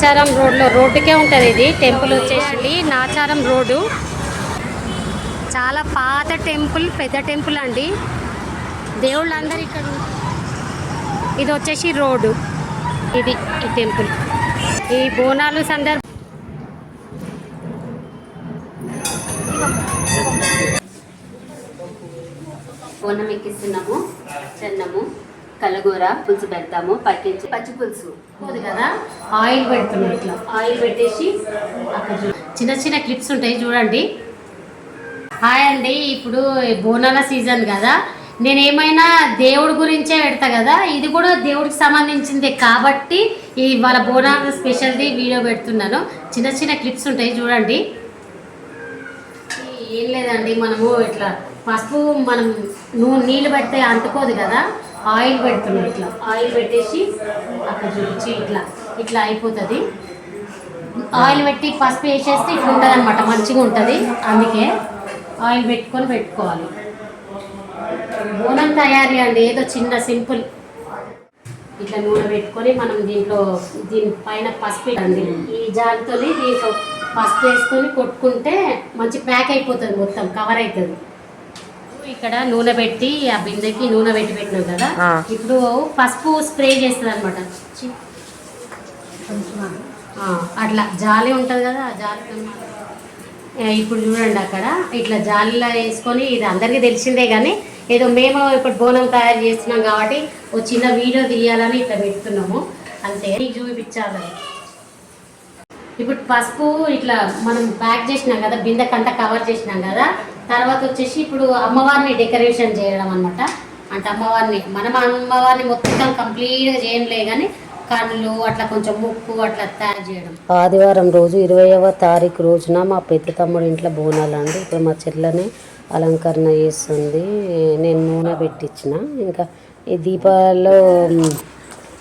నాచారం రోడ్లో రోడ్డుకే ఉంటుంది ఇది. టెంపుల్ వచ్చేసి నాచారం రోడ్డు. చాలా పాత టెంపుల్ పెద్ద టెంపుల్ అండి. దేవుళ్ళందరూ ఇక్కడ ఇది వచ్చేసి రోడ్డు. ఇది ఈ టెంపుల్. ఈ బోనాలు సందర్భ బోనం ఎక్కిస్తున్నాము. చెన్నము కలగూర పులుసు పెడతాము పక్కించి పచ్చి పులుసు. కదా? ఆయిల్ పెడుతున్నాం ఇట్లా. ఆయిల్ పెట్టేసి చిన్న చిన్న క్లిప్స్ ఉంటాయి చూడండి. హాయ్ అండి ఇప్పుడు బోనాల సీజన్ కదా. నేను ఏమైనా దేవుడి గురించే పెడతా కదా? ఇది కూడా దేవుడికి సంబంధించిందే కాబట్టి ఈ వాళ్ళ బోనాల స్పెషల్ది వీడియో పెడుతున్నాను. చిన్న చిన్న క్లిప్స్ ఉంటాయి చూడండి. ఏం లేదండి మనము ఇట్లా పసుపు మనం నూనె నీళ్ళు పెడితే అంటుకోదు కదా? ఆయిల్ పెడుతున్నాం ఇట్లా. ఆయిల్ పెట్టేసి అక్కడ చూపించి ఇట్లా ఇట్లా అయిపోతుంది. ఆయిల్ పెట్టి పసుపు వేసేస్తే ఇట్లా ఉంటుంది అనమాట మంచిగా ఉంటుంది. అందుకే ఆయిల్ పెట్టుకొని పెట్టుకోవాలి. బోనం తయారీ అండి ఏదో చిన్న సింపుల్. ఇట్లా నూనె పెట్టుకొని మనం దీంట్లో దీని పైన పసుపు అండి ఈ జాలితో దీంట్లో పసుపు వేసుకొని కొట్టుకుంటే మంచి ప్యాక్ అయిపోతుంది మొత్తం కవర్ అవుతుంది. ఇక్కడ నూనె పెట్టి ఆ బిందెకి నూనె పెట్టి పెట్టినాం కదా. ఇప్పుడు పసుపు స్ప్రే చేస్తుంది అనమాట అట్లా జాలి ఉంటుంది కదా ఆ జాలితో ఆ, ఇప్పుడు చూడండి అక్కడ. ఇట్లా జాలీలో వేసుకొని ఇది అందరికీ తెలిసిందే కానీ ఏదో మేము ఇప్పుడు బోనం తయారు చేస్తున్నాం కాబట్టి ఒక చిన్న వీడియో తీయాలని ఇట్లా పెడుతున్నాము. అంతే మీకు చూపించాలని ఇప్పుడు పసుపు ఇట్లా మనం ప్యాక్ చేసినాం కదా బిందెకంతా కవర్ చేసినాం కదా తర్వాత వచ్చేసి ఇప్పుడు అమ్మవారిని డెకరేషన్ చేయడం అనమాట అంటే అమ్మవారిని మనం అమ్మవారిని మొత్తం కంప్లీట్గా చేయలే కానీ కళ్ళు అట్లా కొంచెం ముక్కు అట్లా తయారు చేయడం. ఆదివారం రోజు ఇరవైవ తారీఖు రోజున మా పెద్ద తమ్ముడు ఇంట్లో బోనాలండి. ఇప్పుడు మా చెల్లెని అలంకరణ చేస్తుంది. నేను నూనె పెట్టించిన ఇంకా ఈ దీపాల్లో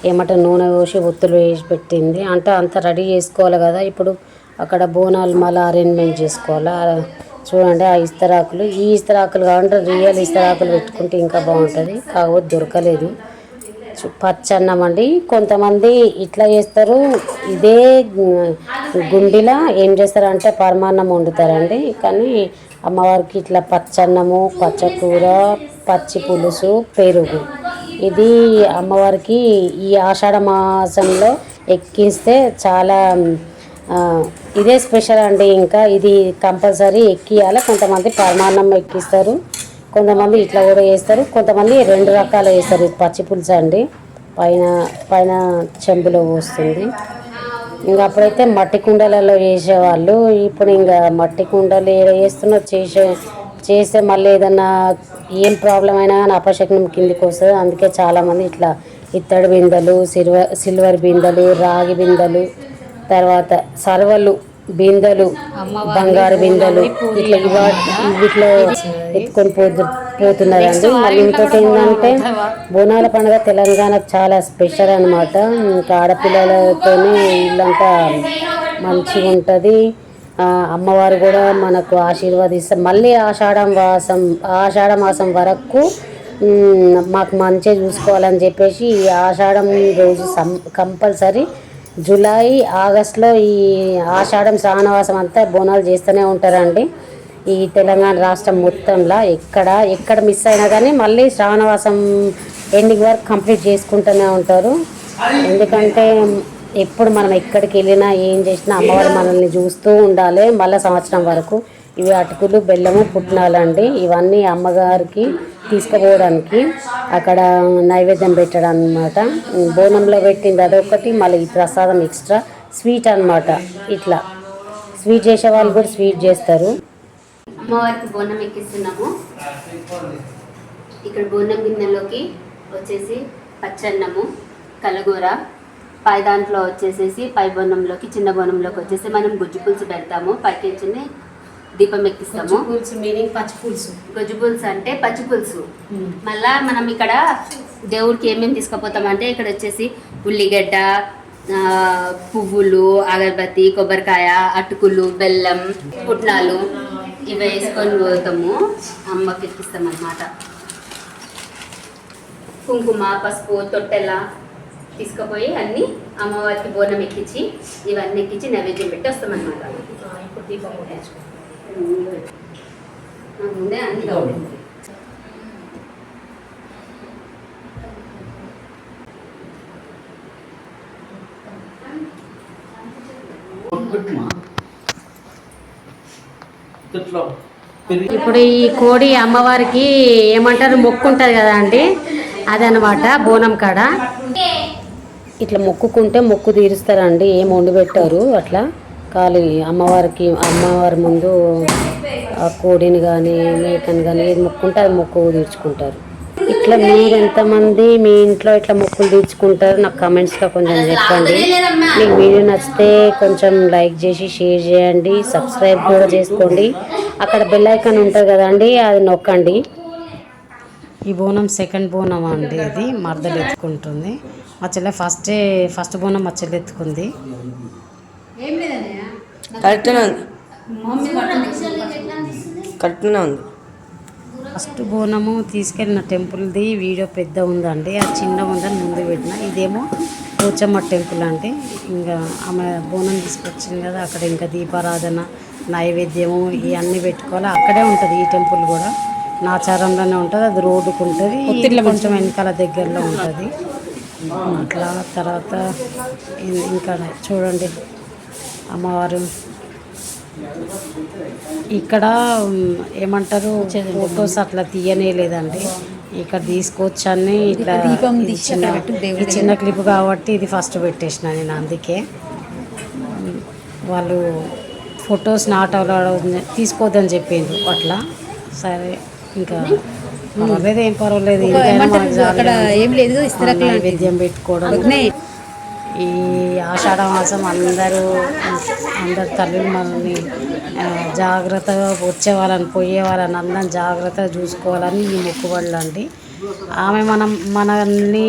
ఏమంటే నూనె పోసి ఒత్తులు వేసి పెట్టింది. అంటే అంత రెడీ చేసుకోవాలి కదా. ఇప్పుడు అక్కడ బోనాలు మళ్ళీ అరేంజ్మెంట్ చేసుకోవాలి? చూడండి ఆ ఇస్తరాకులు ఈ ఇస్తరాకులు కావాలంటే రియల్ ఇస్తరాకులు పెట్టుకుంటే ఇంకా బాగుంటుంది. కాకపోతే దొరకలేదు. పచ్చన్నం అండి. కొంతమంది ఇట్లా చేస్తారు. ఇదే గుండిలా ఏం చేస్తారంటే పరమాన్నం వండుతారండి. కానీ అమ్మవారికి ఇట్లా పచ్చన్నము పచ్చకూర పచ్చి పులుసు పెరుగు. ఇది అమ్మవారికి ఈ ఆషాఢ మాసంలో ఎక్కిస్తే చాలా ఇదే స్పెషల్ అండి ఇంకా. ఇది కంపల్సరీ ఎక్కియాలి కొంతమంది పరమాన్నం ఎక్కిస్తారు. కొంతమంది ఇట్లా కూడా వేస్తారు. కొంతమంది రెండు రకాలు వేస్తారు. ఇది పచ్చి పులుసు అండి? పైన పైన చెంబులో పోస్తుంది. ఇంకా అప్పుడైతే మట్టి కుండలలో వేసేవాళ్ళు ఇప్పుడు ఇంకా మట్టి కుండలు ఏడ వేస్తున్నారు చేసే చేస్తే మళ్ళీ ఏదన్నా ఏం ప్రాబ్లం అయినా కానీ అపశకునం కిందికి వస్తుంది. అందుకే చాలామంది ఇట్లా ఇత్తడి బిందెలు సిల్వర్ సిల్వర్ బిందెలు రాగి బిందెలు తర్వాత సర్వలు బిందెలు బంగారు బిందెలు ఇట్లా వీటిలో ఎత్తుకొని పోతు పోతున్నారండి మళ్ళీ ఇంకోటి ఏంటంటే బోనాల పండుగ తెలంగాణకు చాలా స్పెషల్ అనమాట ఇంకా ఆడపిల్లలతోనే ఇల్లంతా మంచిగా ఉంటుంది. అమ్మవారు కూడా మనకు ఆశీర్వదిస్తారు. మళ్ళీ ఆషాఢం మాసం ఆషాఢ మాసం వరకు మాకు మంచిగా చూసుకోవాలని చెప్పేసి ఈ ఆషాఢం రోజు సం కంపల్సరీ జూలై ఆగస్టులో ఈ ఆషాఢం శ్రావణవాసం అంతా బోనాలు చేస్తూనే ఉంటారండి. ఈ తెలంగాణ రాష్ట్రం మొత్తంలో ఎక్కడ ఎక్కడ మిస్ అయినా కానీ మళ్ళీ శ్రావణవాసం ఎండింగ్ వరకు కంప్లీట్ చేసుకుంటూనే ఉంటారు. ఎందుకంటే ఎప్పుడు మనం ఎక్కడికి వెళ్ళినా ఏం చేసినా అమ్మవారు మనల్ని చూస్తూ ఉండాలి మళ్ళీ సంవత్సరం వరకు. ఇవి అటుకులు బెల్లము పుట్నాలండి. ఇవన్నీ అమ్మగారికి తీసుకుపోవడానికి అక్కడ నైవేద్యం పెట్టడం అనమాట బోనంలో పెట్టింది అదొకటి మళ్ళీ ఈ ప్రసాదం ఎక్స్ట్రా. స్వీట్ అన్నమాట ఇట్లా. స్వీట్ చేసే వాళ్ళు కూడా స్వీట్ చేస్తారు. అమ్మవారికి బోనం ఎక్కిస్తున్నాము. ఇక్కడ బోనం గిన్నెలోకి వచ్చేసి పచ్చన్నము కలగూర పై దాంట్లో వచ్చేసేసి పై బోనంలోకి చిన్న బోనంలోకి వచ్చేసి మనం గుజ్జు పులుసు పెడతాము. పైకించి దీపం ఎక్కిస్తాము. పులుసు మీనింగ్ పచ్చి పులుసు గుజ్జు పులుసు అంటే పచ్చి పులుసు మళ్ళా మనం ఇక్కడ దేవుడికి ఏమేమి తీసుకుపోతామంటే ఇక్కడ వచ్చేసి ఉల్లిగడ్డ పువ్వులు అగరబత్తి కొబ్బరికాయ అటుకులు బెల్లం పుట్నాలు ఇవి వేసుకొని పోతాము. అమ్మకి ఎక్కిస్తాం అన్నమాట కుంకుమ పసుపు తొట్టెల తీసుకుపోయి అన్ని అమ్మవారికి బోనం ఎక్కించి ఇవన్నీ ఎక్కించి నైవేద్యం పెట్టి వస్తామన్నమాట. ఇప్పుడు దీపం ముట్టించుకో ముందే అన్ని ఇప్పుడు ఈ కోడి అమ్మవారికి ఏమంటారు? మొక్కు ఉంటుంది కదా అండి. అదనమాట బోనం కాడ. ఇట్లా మొక్కుకుంటే మొక్కు తీరుస్తారండి ఏం వండి పెట్టారు అట్లా? కాలి అమ్మవారికి అమ్మవారి ముందు ఆ కోడిని కానీ మేకని కానీ ఏది మొక్కుంటే అది మొక్కు తీర్చుకుంటారు. ఇట్లా మీరు ఎంతమంది మీ ఇంట్లో ఇట్లా మొక్కులు తీర్చుకుంటారు నాకు కమెంట్స్లో కొంచెం చెప్పండి. మీకు వీడియో నచ్చితే కొంచెం లైక్ చేసి షేర్ చేయండి సబ్స్క్రైబ్ కూడా చేసుకోండి. అక్కడ బెల్ ఐకాన్ ఉంటుంది కదండి అది నొక్కండి. ఈ బోనం సెకండ్ బోనం అండి ఇది మరదలు ఎత్తుకుంటుంది మా చెల్లె ఫస్ట్ ఫస్ట్ బోనం మా చెల్లె ఎత్తుకుంది కరెక్ట్గానే ఉంది. కరెక్ట్గానే ఉంది. ఫస్ట్ బోనము తీసుకెళ్ళిన టెంపుల్ది వీడియో పెద్ద ఉందండి. అది చిన్న ఉందని ముందు పెట్టిన. ఇదేమో పోచమ్మ టెంపుల్ అండి. ఇంకా ఆమె బోనం తీసుకొచ్చింది కదా అక్కడ ఇంకా దీపారాధన నైవేద్యము ఇవన్నీ పెట్టుకోవాలి. అక్కడే ఉంటుంది ఈ టెంపుల్ కూడా. నాచారంలోనే ఉంటుంది. అది రోడ్డుకు ఉంటుంది. ఇది కొంచెం వెనకాల దగ్గరలో ఉంటుంది. అట్లా తర్వాత ఇంకా చూడండి. అమ్మవారు. ఇక్కడ ఏమంటారు? ఫొటోస్ అట్లా తీయనే లేదండి. ఇక్కడ తీసుకొచ్చని ఇట్లా ఈ చిన్న క్లిప్ కాబట్టి ఇది ఫస్ట్ పెట్టేసిన నేను అందుకే. వాళ్ళు ఫొటోస్ నాట్ అలౌడ్ తీసుకోవద్దని చెప్పిండ్రు అట్లా. సరే ఇంకా పర్వాలేదు ఏం పర్వాలేదు. ఏం లేదు నైవేద్యం పెట్టుకోవడం. ఈ ఆషాఢ మాసం అందరూ అందరు తల్లులు మనల్ని జాగ్రత్తగా వచ్చే వాళ్ళని పోయే వాళ్ళని అందరం జాగ్రత్తగా చూసుకోవాలని ఈ మొక్కుబడులు అండి. ఆమె మనం మనల్ని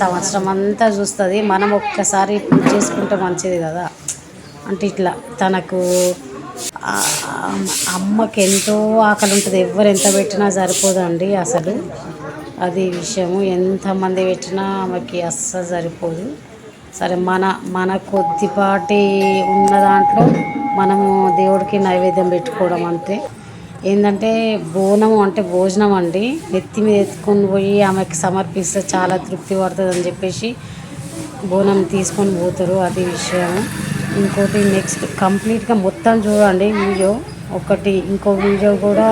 సంవత్సరం అంతా చూస్తుంది. మనం ఒక్కసారి చేసుకుంటే మంచిది కదా. అంటే ఇట్లా తనకు అమ్మకి ఎంతో ఆకలి ఉంటుంది. ఎవరు ఎంత పెట్టినా సరిపోదండి అసలు. అది విషయము. ఎంతమంది పెట్టినా ఆమెకి అస్సలు సరిపోదు. సరే మన మన కొద్దిపాటి ఉన్న దాంట్లో మనము దేవుడికి నైవేద్యం పెట్టుకోవడం అంటే ఏంటంటే బోనం అంటే భోజనం అండి. నెత్తి మీద ఎత్తుకొని పోయి ఆమెకి సమర్పిస్తే చాలా తృప్తి పడుతుంది అని చెప్పేసి బోనం తీసుకొని పోతారు. అది విషయం ఇంకోటి నెక్స్ట్ కంప్లీట్గా మొత్తం చూడండి వీడియో. ఒకటి ఇంకో వీడియో కూడా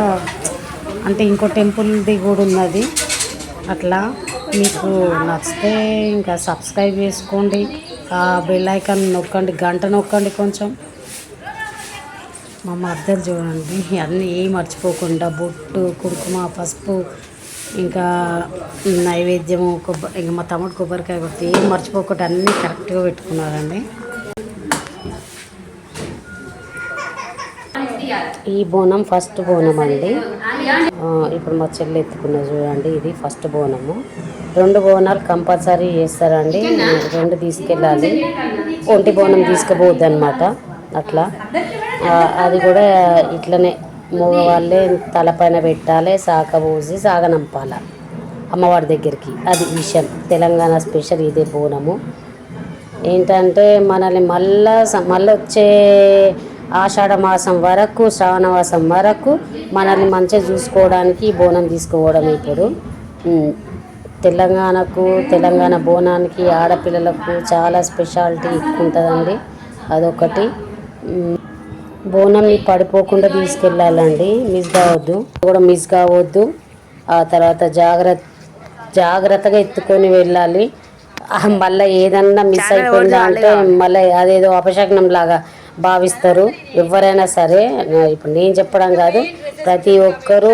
అంటే ఇంకో టెంపుల్ది కూడా ఉన్నది. అట్లా. మీకు నచ్చితే ఇంకా సబ్స్క్రైబ్ చేసుకోండి. ఆ బెల్ ఐకాన్ నొక్కండి గంట నొక్కండి కొంచెం. మా మద్దలు చూడండి అన్నీ ఏం మర్చిపోకుండా బొట్టు కుంకుమ పసుపు ఇంకా నైవేద్యము కొబ్బరి ఇంకా మా తమ్ముడు కొబ్బరికాయ కొట్టి ఏం మర్చిపోకుండా అన్నీ కరెక్ట్గా పెట్టుకున్నారండి. ఈ బోనం ఫస్ట్ బోనం అండి ఇప్పుడు మా చెల్లి ఎత్తుకున్న చూడండి ఇది ఫస్ట్ బోనము. రెండు బోనాలు కంపల్సరీ చేస్తారండి. రెండు తీసుకెళ్ళాలి. ఒంటి బోనం తీసుకుపోవద్దు అనమాట అట్లా అది కూడా ఇట్లనే మగవాళ్ళే తలపైన పెట్టాలి సాక పోసి సాగనంపాల అమ్మవారి దగ్గరికి. అది విషయం. తెలంగాణ స్పెషల్ ఇదే బోనము. ఏంటంటే మనల్ని మళ్ళా మళ్ళీ వచ్చే ఆషాఢ మాసం వరకు శ్రావణ మాసం వరకు మనల్ని మంచిగా చూసుకోవడానికి ఈ బోనం తీసుకోవడం ఇప్పుడు. తెలంగాణకు తెలంగాణ బోనానికి ఆడపిల్లలకు చాలా స్పెషాలిటీ ఎక్కువ ఉంటుందండి. అదొకటి. బోనంని పడిపోకుండా తీసుకెళ్ళాలండి. మిస్ కావద్దు. కూడా మిస్ కావద్దు. ఆ తర్వాత జాగ్రత్త జాగ్రత్తగా ఎత్తుకొని వెళ్ళాలి. మళ్ళీ ఏదన్నా మిస్ అయిపోయిందా అంటే మళ్ళీ అదేదో అపశకనం లాగా భావిస్తారు. ఎవరైనా సరే ఇప్పుడు నేను చెప్పడం కాదు. ప్రతి ఒక్కరూ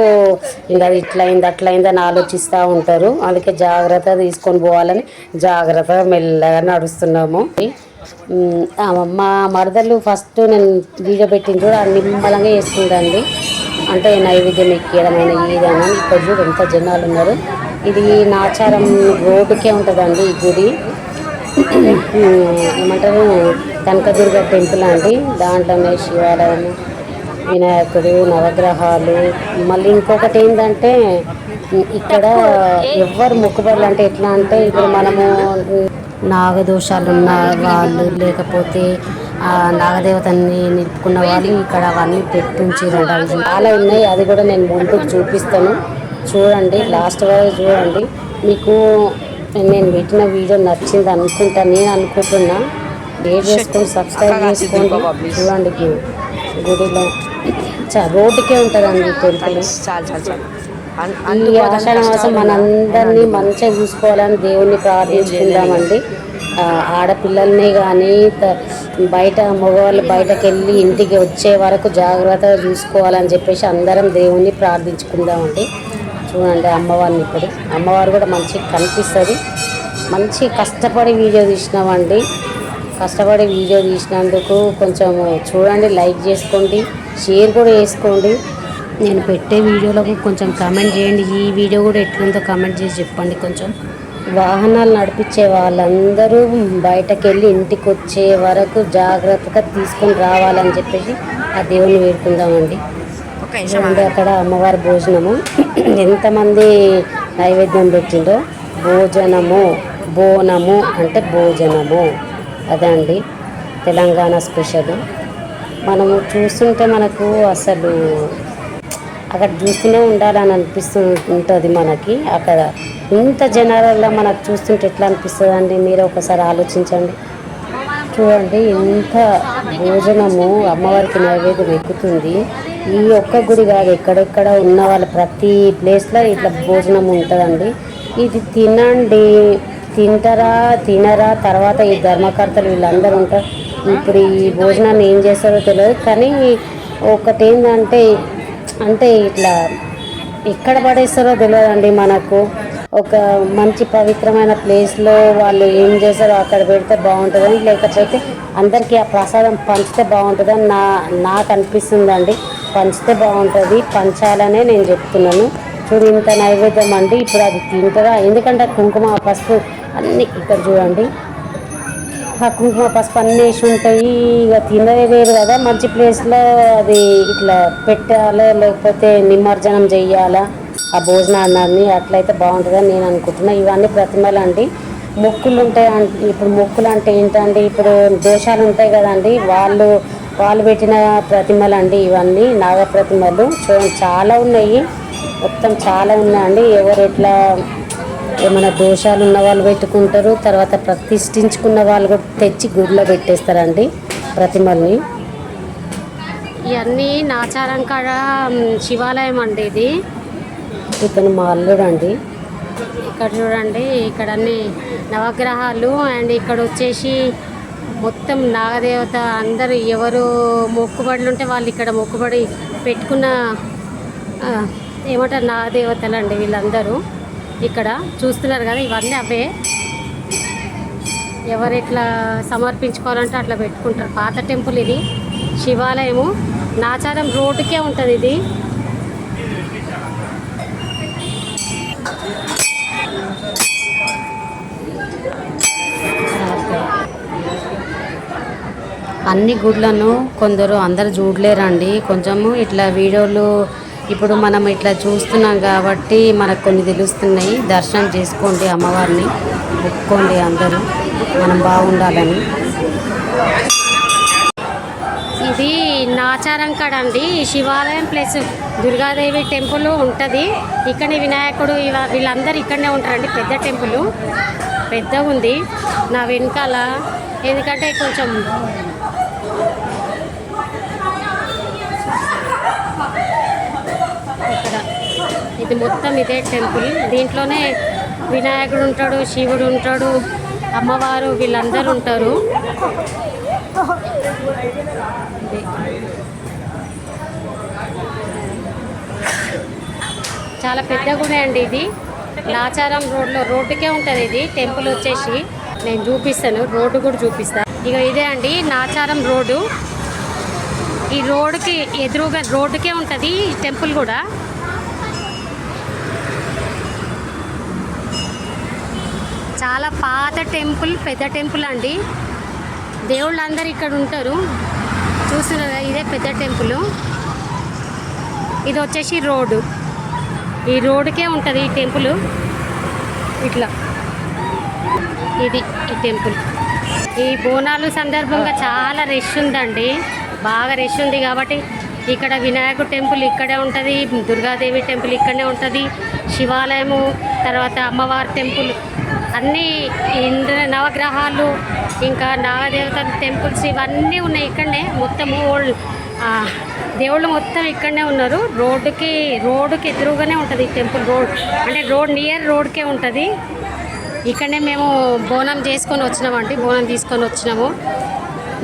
ఇంకా అది ఇట్లా అయింది అట్లా అయిందని ఆలోచిస్తూ ఉంటారు. అందుకే జాగ్రత్త తీసుకొని పోవాలని జాగ్రత్తగా మెల్లగా నడుస్తున్నాము. మా మరదలు ఫస్ట్ నేను వీడియో పెట్టిన చూడ నిమ్మలంగా వేస్తుందండి అంటే నైవేద్యం ఎక్కియడమైన ఏదైనా ఇక్కడ చూడు ఎంత జనాలు ఉన్నారు. ఇది నాచారం రోడ్డుకే ఉంటుందండి ఈ గుడి. ఏమంటారు? కనకదుర్గ టెంపుల్ అండి. దాంట్లోనే శివాలయం వినాయకుడు నవగ్రహాలు. మళ్ళీ ఇంకొకటి ఏంటంటే ఇక్కడ ఎవ్వరు మొక్కుబడులు అంటే ఎట్లా అంటే ఇప్పుడు మనము నాగదోషాలు ఉన్న వాళ్ళు లేకపోతే ఆ నాగదేవతని నిలుపుకున్న వాళ్ళు ఇక్కడ అవన్నీ పెట్టుంచారండి అవి చాలా ఉన్నాయి. అది కూడా నేను ముందుకు చూపిస్తాను. చూడండి లాస్ట్ వరకు చూడండి. మీకు నేను పెట్టిన వీడియో నచ్చింది అనుకుంటా నేను అనుకుంటున్నా. షేర్ చేసుకొని సబ్స్క్రైబ్ చేసుకోండి. చూడండి. గుడిలో. చా రోడ్డుకే ఉంటుందండి టెంపుల్. చాలు చాలు చాలు. ఈ ఆషాఢ మాసం మనందరినీ మంచిగా చూసుకోవాలని దేవుణ్ణి ప్రార్థించుకుందామండి. ఆడపిల్లల్ని కానీ బయట మగవాళ్ళు బయటకు వెళ్ళి ఇంటికి వచ్చే వరకు జాగ్రత్తగా చూసుకోవాలని చెప్పేసి అందరం దేవుణ్ణి ప్రార్థించుకుందామండి. చూడండి అమ్మవారిని ఇప్పుడు. అమ్మవారు కూడా మంచిగా కనిపిస్తుంది. మంచి కష్టపడి వీడియో తీసినామండి. కష్టపడి వీడియో తీసినందుకు కొంచెం చూడండి లైక్ చేసుకోండి షేర్ కూడా చేసుకోండి. నేను పెట్టే వీడియోలకు కొంచెం కామెంట్ చేయండి. ఈ వీడియో కూడా ఎట్లుందో కామెంట్ చేసి చెప్పండి కొంచెం. వాహనాలు నడిపించే వాళ్ళందరూ బయటకు వెళ్ళి ఇంటికి వచ్చే వరకు జాగ్రత్తగా తీసుకొని రావాలని చెప్పేసి ఆ దేవుని వేడుకుందామండి. చూడండి అక్కడ అమ్మవారి భోజనము. ఎంతమంది నైవేద్యం పెట్టిందో భోజనము బోనము అంటే భోజనము. అదే అండి. తెలంగాణ స్పెషల్. మనము చూస్తుంటే మనకు అసలు అక్కడ చూస్తూనే ఉండాలని అనిపిస్తూ ఉంటుంది మనకి. అక్కడ ఇంత జనాలలో మనకు చూస్తుంటే ఎట్లా అనిపిస్తుంది అండి మీరు ఒకసారి ఆలోచించండి. చూడండి ఇంత భోజనము అమ్మవారికి నైవేద్యం ఎక్కుతుంది. ఈ ఒక్క గుడి కాదు ఎక్కడెక్కడ ఉన్న వాళ్ళ ప్రతి ప్లేస్లో ఇట్లా భోజనం ఉంటుందండి. ఇది తినండి. తింటారా తినరా తర్వాత ఈ ధర్మకర్తలు వీళ్ళందరూ ఉంటారు. ఇప్పుడు ఈ భోజనాన్ని ఏం చేస్తారో తెలియదు. కానీ ఒకటి ఏంటంటే అంటే ఇట్లా ఎక్కడ పడేస్తారో తెలియదండి మనకు. ఒక మంచి పవిత్రమైన ప్లేస్లో వాళ్ళు ఏం చేస్తారో అక్కడ పెడితే బాగుంటుందని లేకపోతే అందరికీ ఆ ప్రసాదం పంచితే బాగుంటుందని నా నాకు అనిపిస్తుందండి. పంచితే బాగుంటుంది పంచాలనే నేను చెప్తున్నాను. చూడు ఇంత నైవేద్యం అండి ఇప్పుడు అది తింటారా? ఎందుకంటే కుంకుమ పసుపు అన్నీ ఇక్కడ చూడండి. ఆ కుంకుమ పసుపు అన్నీ వేసి ఉంటాయి. ఇక తినదే వేరు కదా. మంచి ప్లేస్లో అది ఇట్లా పెట్టాలా? లేకపోతే నిమజ్జనం చెయ్యాలా? ఆ భోజనాన్ని అట్లయితే బాగుంటుందని నేను అనుకుంటున్నా. ఇవన్నీ ప్రతిమలు అండి. మొక్కులు ఉంటాయి అం- ఇప్పుడు మొక్కులు అంటే ఏంటండి? ఇప్పుడు దోషాలు ఉంటాయి కదండి. వాళ్ళు వాళ్ళు పెట్టిన ప్రతిమలు అండి ఇవన్నీ. నాగ ప్రతిమలు. చూడండి చాలా ఉన్నాయి. మొత్తం చాలా ఉన్నాయండి. ఎవరు ఎట్లా ఏమైనా దోషాలు ఉన్న వాళ్ళు పెట్టుకుంటారు తర్వాత ప్రతిష్ఠించుకున్న వాళ్ళు కూడా తెచ్చి గుడిలో పెట్టేస్తారండి ప్రతిమల్ని. ఇవన్నీ నాచారం కాడ శివాలయం అండి ఇది. ఇతను మా అల్లుడు అండి. ఇక్కడ చూడండి ఇక్కడ అన్ని నవగ్రహాలు అండ్ ఇక్కడ వచ్చేసి మొత్తం నాగదేవత అందరూ ఎవరు మొక్కుబడులు ఉంటే వాళ్ళు ఇక్కడ మొక్కుబడి పెట్టుకున్న ఏమంటారు నాగదేవతలు అండి వీళ్ళందరూ. ఇక్కడ చూస్తున్నారు కదా ఇవన్నీ అవే. ఎవరు ఎట్లా సమర్పించుకోవాలంటే అట్లా పెట్టుకుంటారు. పాత టెంపుల్ ఇది. శివాలయము. నాచారం రోడ్డుకే ఉంటుంది ఇది. అన్ని గుడ్లను కొందరు అందరు చూడలేరండి. కొంచెము ఇట్లా వీడియోలు ఇప్పుడు మనం ఇట్లా చూస్తున్నాం కాబట్టి మనకు కొన్ని తెలుస్తున్నాయి. దర్శనం చేసుకోండి అమ్మవారిని ఒప్పుకోండి అందరూ. మనం బాగుండాలని. ఇది నాచారం కాడ అండి. శివాలయం ప్లస్ దుర్గాదేవి టెంపుల్ ఉంటుంది. ఇక్కడే వినాయకుడు వీళ్ళందరూ ఇక్కడనే ఉంటారండి. పెద్ద టెంపుల్. పెద్ద ఉంది నా వెనకాల. ఎందుకంటే కొంచెం ఇది మొత్తం ఇదే టెంపుల్. దీంట్లోనే వినాయకుడు ఉంటాడు శివుడు ఉంటాడు అమ్మవారు వీళ్ళందరూ ఉంటారు. చాలా పెద్ద గుడి అండి ఇది. లాచారం రోడ్లో రోడ్డుకే ఉంటుంది ఇది. టెంపుల్ వచ్చేసి నేను చూపిస్తాను రోడ్డు కూడా చూపిస్తాను ఇక ఇదే అండి నాచారం రోడ్డు. ఈ రోడ్డుకి ఎదురుగా రోడ్డుకే ఉంటుంది ఈ టెంపుల్ కూడా. చాలా పాత టెంపుల్ పెద్ద టెంపుల్ అండి. దేవుళ్ళు అందరు ఇక్కడ ఉంటారు. చూస్తున్నారు ఇదే పెద్ద టెంపుల్. ఇది వచ్చేసి రోడ్డు. ఈ రోడ్డుకే ఉంటుంది ఈ టెంపుల్. ఇట్లా. ఇది ఈ టెంపుల్. ఈ బోనాలు సందర్భంగా చాలా రష్ ఉందండి. బాగా రష్ ఉంది కాబట్టి ఇక్కడ వినాయకు టెంపుల్ ఇక్కడే ఉంటుంది దుర్గాదేవి టెంపుల్ ఇక్కడనే ఉంటుంది శివాలయము తర్వాత అమ్మవారి టెంపుల్. అన్నీ ఇంద్ర నవగ్రహాలు ఇంకా నాగదేవత టెంపుల్స్ ఇవన్నీ ఉన్నాయి ఇక్కడనే. మొత్తము ఓల్డ్ దేవుళ్ళు మొత్తం ఇక్కడనే ఉన్నారు. రోడ్డుకి రోడ్డుకి ఎదురుగానే ఉంటుంది ఈ టెంపుల్ రోడ్. అంటే రోడ్ నియర్ రోడ్కే ఉంటుంది. ఇక్కడనే మేము బోనం చేసుకొని వచ్చినామండి బోనం తీసుకొని వచ్చినాము.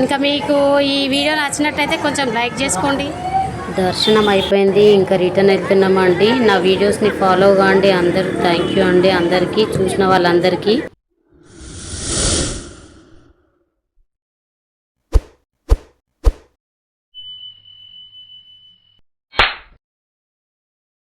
ఇంకా మీకు ఈ వీడియో నచ్చినట్టయితే కొంచెం లైక్ చేసుకోండి. దర్శనం అయిపోయింది. ఇంకా రిటర్న్ వెళ్తున్నామండి. నా వీడియోస్ని ఫాలో కాండి. అందరు థ్యాంక్ యూ అండి. అందరికీ చూసిన వాళ్ళందరికీ.